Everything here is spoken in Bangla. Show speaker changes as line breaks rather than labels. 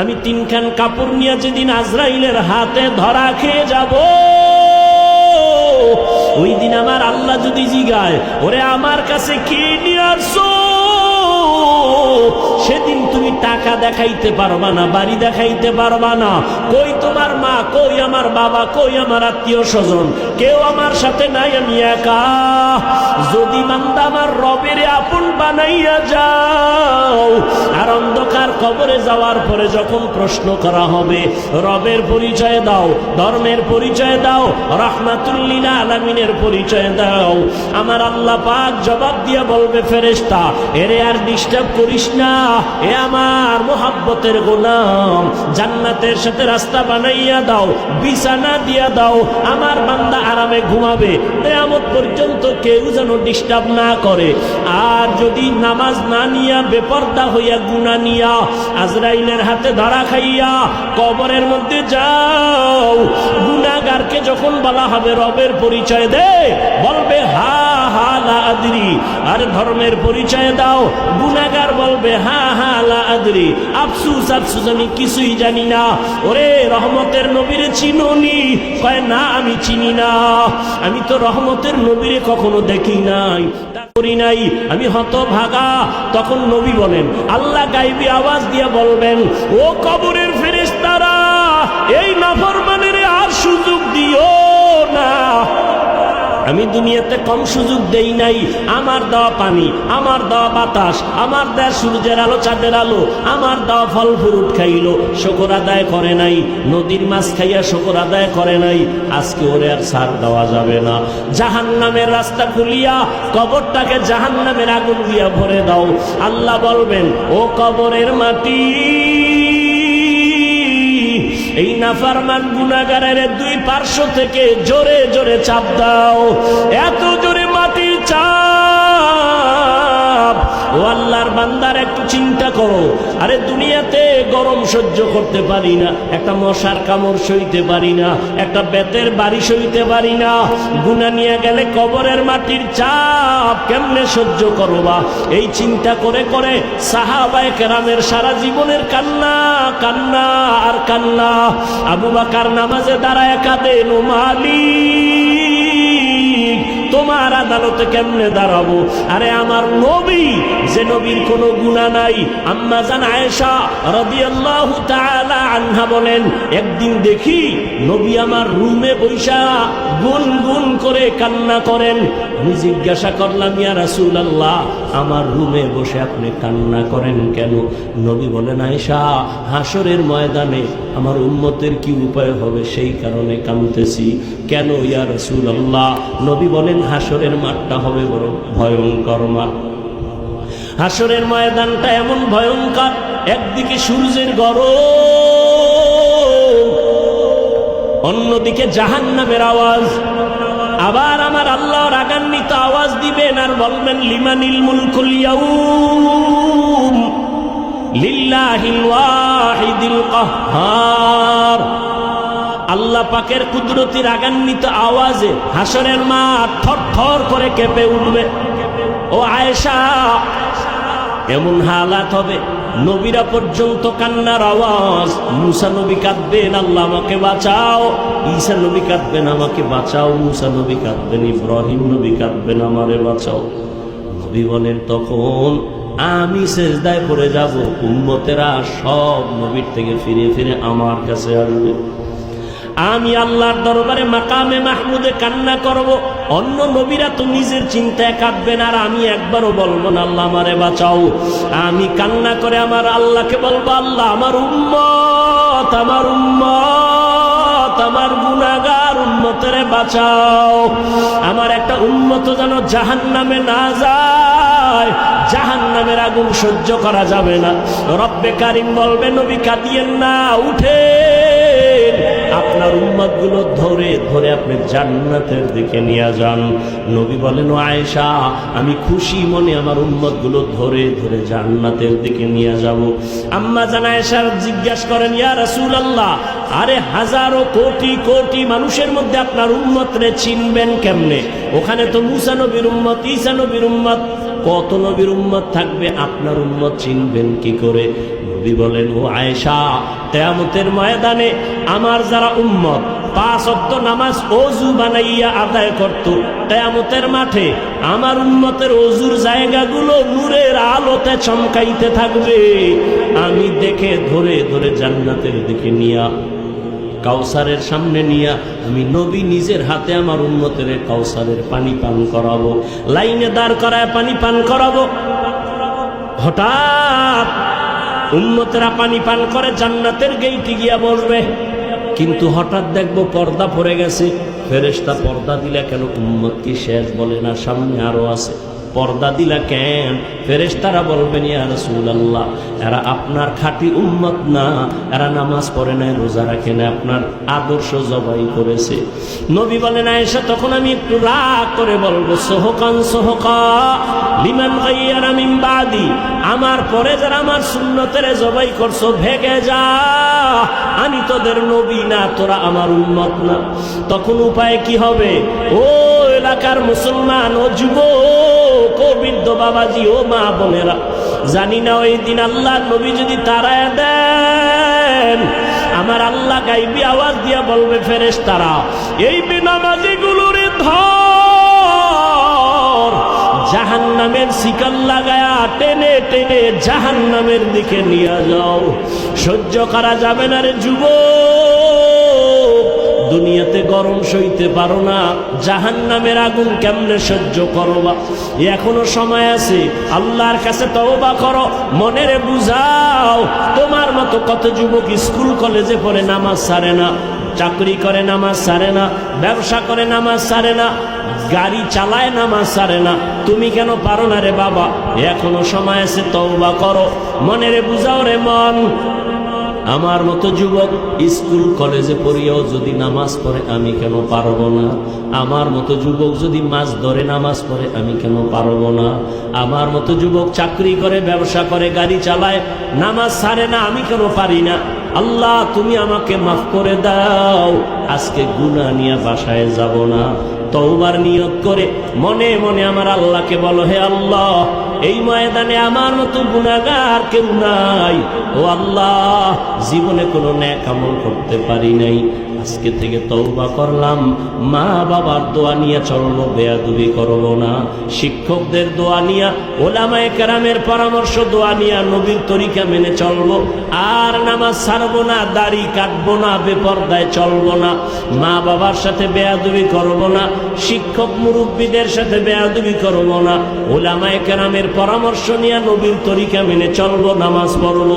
আমি তিনখান কাপড় নিয়ে যেদিন আজরাইলের হাতে ধরা খেয়ে যাব, ওই দিন আমার আল্লাহ যদি জিগায়, ওরে আমার কাছে কি নিয়ে আসছো সেদিন তুমি টাকা দেখাইতে পারবা না, বাড়ি দেখাইতে পারবা না। কই তোমার মা, কই আমার বাবা, কই আমার আত্মীয় স্বজন? কেউ আমার সাথে নাই, আমি একা। যদি মান্দা আমার রবের আপন বানাইয়া যাও, আর অন্ধকার কবরে যাওয়ার পরে যখন প্রশ্ন করা হবে, রবের পরিচয় দাও, ধর্মের পরিচয় দাও রহমাতুল্লিল আলামিনের পরিচয় দাও। আমার আল্লাহ পাক জবাব দিয়ে বলবে ফেরেস্তা এরে আর ডিস্টার্ব করিস না। এ আমার মোহাব্বতের গোলাম। জান্নাতের সাথে রাস্তা বানাইয়া দাও, বিছানা দিয়া দাও, আমার বান্দা আরামে ঘুমাবে। কেয়ামত পর্যন্ত কেউ যেন ডিস্টার্ব না করে। আর যদি নামাজ না নিয়া, বেপর্দা হইয়া গুনা নিয়া, আজরাইলের হাতে ধরা খাইয়া, কবরের মধ্যে যাও গুনাগারকে যখন বলা হবে, রবের পরিচয় দে, বলবে, হা হা, লা আদরি। আর ধর্মের পরিচয় দাও গুনাগার বলবে, হা আদরি। আফসুস আফসুস, আমি কিছুই জানি না। ওরে, রহমতের না, আমি চিনি না। আমি তো রহমতের নবীরে কখনো দেখি নাই করি নাই। আমি তখন নবী বলেন, আল্লাহ গাইবি আওয়াজ দিয়ে বলবেন, ও কবরের আমি দুনিয়াতে কম সুযোগ দেই নাই। আমার দেওয়া পানি, আমার দেওয়া বাতাস, আমার দেওয়া সূর্যের আলো, চাঁদের আলো, আমার দেওয়া ফল, ফ্রুট খাইলো, শকর আদায় করে নাই। নদীর মাছ খাইয়া শকর আদায় করে নাই। আজকে ওরে আর সার দেওয়া যাবে না। জাহান নামের রাস্তা খুলিয়া, কবরটাকে জাহান নামের আগুন দিয়া ভরে দাও। আল্লাহ বলবেন, ও কবরের মাটি এই নাফারমান গুনাগারের দুই পার্শ্ব থেকে জোরে জোরে চাপ দাও। এত জোরে মাটির চাপ। ও আল্লাহর বান্দার একটু চিন্তা করো। আরে দুনিয়াতে গরম সহ্য করতে পারি না, একটা মশার কামড় সইতে পারি না, একটা বেতের বাড়ি সইতে পারি না। গুনা নিয়ে গেলে কবরের মাটির চাপ কেমনে সহ্য করো করবা? এই চিন্তা করে করে সাহাবায় কেরামের সারা জীবনের কান্না কান্না আর কান্না। আবু বাকার নামাজে দাঁড়ায় কাঁদেন মালিক তোমার আদালতে কেমনে দাঁড়াবো? আরে আমার নবী, যে নবীর কোনো গুণা নাই। আম্মা জান আয়েশা রাদিয়াল্লাহু তাআলা বলেন, একদিন দেখি নবী আমার রুমে বৈশা গুন গুন করে কান্না করেন। আমি জিজ্ঞাসা করলাম, ইয়া রাসূলুল্লাহ, আমার রুমে বসে আপনি কান্না করেন কেন? নবী বলেন, আয়েশা হাসরের ময়দানে আমার উন্মতের কি উপায় হবে? সেই কারণে কাঁদতেছি। কেন, ইয়া রাসূলুল্লাহ? নবী বলেন হাসরের মাঠটা হবে বড় ভয়ঙ্কর মাঠ। হাসরের ময়দানটা এমন ভয়ঙ্কর, একদিকে সূর্যের গরম, অন্যদিকে জাহান নামের আওয়াজ। আবার আমার আল্লাহ রাগান্বিত আওয়াজ দিবেন, আর বলবেন লিমানিল মুলকুল ইয়াউম লিল্লাহিল ওয়াহিদিল কাহ্হার আল্লাহ পাকের কুদরতি রাগান্বিত আওয়াজে হাসরের মা থর থর করে কেঁপে উঠবে। ও আয়েশা, এমন হালাত হবে, নবীরা পর্যন্ত কান্নার আওয়াজ। মুসা নবী কাঁদবেন, আল্লাহ আমাকে বাঁচাও। ঈসা নবী কাঁদবেন, আমাকে বাঁচাও। মুসা নবী কাঁদবেন, ইব্রাহিম নবী কাঁদবেন, আমারে বাঁচাও। নবী বলেন, তখন আমি শেষদায় পড়ে যাব, উম্মতেরা সব নবীর থেকে ফিরে ফিরে আমার কাছে আসবে। আমি আল্লাহর দরবারে মাকামে মাহমুদে কান্না করব। অন্য নবীরা তো নিজের চিন্তায় কাঁদবেন, আর আমি একবারও বলব না, আল্লাহ আমারে বাঁচাও। আমি কান্না করে আমার আল্লাহকে বলব, আল্লাহ আমার উম্মত আমার উম্মত, আমার গুনাগার উম্মতেরে বাঁচাও। আমার একটা উম্মত যেন জাহান নামে না যায় জাহান নামের আগুন সহ্য করা যাবে না। রব্বে কারিম বলবে, নবী কাঁদিয়েন না, উঠে আপনার উম্মতগুলো ধরে ধরে আপনি জান্নাতের দিকে নিয়ে যান। নবী বলেন আয়েশা, আমি খুশি মনে আমার উম্মতগুলো ধরে ধরে জান্নাতের দিকে নিয়ে যাব। আম্মা জান আয়েশার জিজ্ঞাসা করেন, ইয়া রাসূল আল্লাহ আরে হাজারো কোটি কোটি মানুষের মধ্যে আপনার উম্মত রে চিনবেন কেমনে? ওখানে তো মুসা নবীর উম্মত, ঈসা নবীর উম্মত কত নবীর উম্মত থাকবে? আপনার উম্মত চিনবেন কি করে? নবী বলেন, ও আয়েশা তেয়ামতের ময়দানে আমার যারা উম্মত নামাজ অজু বানাইয়া আদায় করত। কেয়ামতের মাঠে আমার উন্মতের অজুর জায়গাগুলো আলোতে চমকাইতে থাকবে। আমি দেখে ধরে ধরে জান্নাতের দিকে নিয়া কাউসারের সামনে নিয়া আমি নবী নিজের হাতে আমার উন্মতের কাউসারের পানি পান করাবো, লাইনে দাঁড় করায় পানি পান করাবো। হঠাৎ উন্মতেরা পানি পান করে জান্নাতের গেইটে গিয়া বসবে, কিন্তু হঠাৎ দেখব পর্দা পড়ে গেছে। ফেরেশতা পর্দা দিলে কেন উম্মত কি শেষ বলে না, সামনে আরও আছে। পর্দা দিলা কেন? ফেরেশতারা বলবেন, ইয়া রাসূলুল্লাহ, এরা আপনার খাঁটি উম্মত না। এরা নামাজ পড়ে নাই, রোজা রাখে না আপনার আদর্শ জবাই করেছে। নবী বলেন, আয়েশা, তখন আমি একটু রাগ করে বলব, সোহকান, সোহকা, লিমান গাইয়ারা মিন বাদি, আমার পরে যারা আমার সুন্নতের জবাই করছ, ভেগে যা। আমি তোদের নবী না, তোরা আমার উন্মত না। তখন উপায় কি হবে? ও এলাকার মুসলমান, ও যুবক ও বৃদ্ধ বাবাজি ও মা বোনেরা। জানি না ওই দিন আল্লাহ নবী যদি তারায় দেন, আমার আল্লাহ গাইবি আওয়াজ দিয়া বলবে ফেরেস তারা এই বেনামাজি গুলোর জাহান নামের শিকার লাগায়া টেনে টেনে জাহান নামের দিকে নিয়ে যাও। সহ্য করা যাবে না রে যুব দুনিয়াতে গরম সইতে পারো না জাহান নামের আগুন কেমনে সহ্য করবা? এখনও সময় আছে, আল্লাহর কাছে তওবা করো, মনেরে বুঝাও, তোমার মতো কত যুবক স্কুল কলেজে পড়ে নামাজ সারে না, চাকরি করে নামাজ সারে না, ব্যবসা করে নামাজ সারে না, গাড়ি চালায় নামাজ সারে না, তুমি কেন পারো না রে বাবা? এখনও সময় আছে, তওবা করো, মনেরে বুঝাও রে মন আমার মতো যুবক স্কুল, কলেজে পড়িয়াও যদি নামাজ পড়ে, আমি কেন পারব না? আমার মতো যুবক যদি মাছ ধরে, নামাজ পড়ে, আমি কেন পারব না? আমার মতো যুবক চাকরি করে, ব্যবসা করে, গাড়ি চালায়, নামাজ ছাড়ে না, আমি কেন পারি না? আল্লাহ, তুমি আমাকে মাফ করে দাও। আজকে গুণা নিয়ে বাসায় যাব না। তওবার নিয়ত করে মনে মনে আমার আল্লাহকে বলো, হে আল্লাহ এই ময়দানে আমার মতো গুণাগার কেউ নাই। ও আল্লাহ, জীবনে কোনো ন্যাক আমল করতে পারি নাই। আজকে থেকে তওবা করলাম। মা বাবার দোয়া নিয়ে চলবো, বেয়াদুবি করব না। শিক্ষকদের দোয়া নিয়া, ওলামায়ে কেরামের পরামর্শ দোয়া নিয়া নবীর তরিকা মেনে চলবো। আর নামাজ ছাড়বো না, দাড়ি কাটবো না, বেপর্দায় চলবো না। মা বাবার সাথে বেয়াদুবি করব না। শিক্ষক মুরব্বীদের সাথে বেয়াদুবি করব না। ওলামায়ে কেরামের পরামর্শ নিয়ে নবীর তরিকা মেনে চলবো নামাজ পড়ব।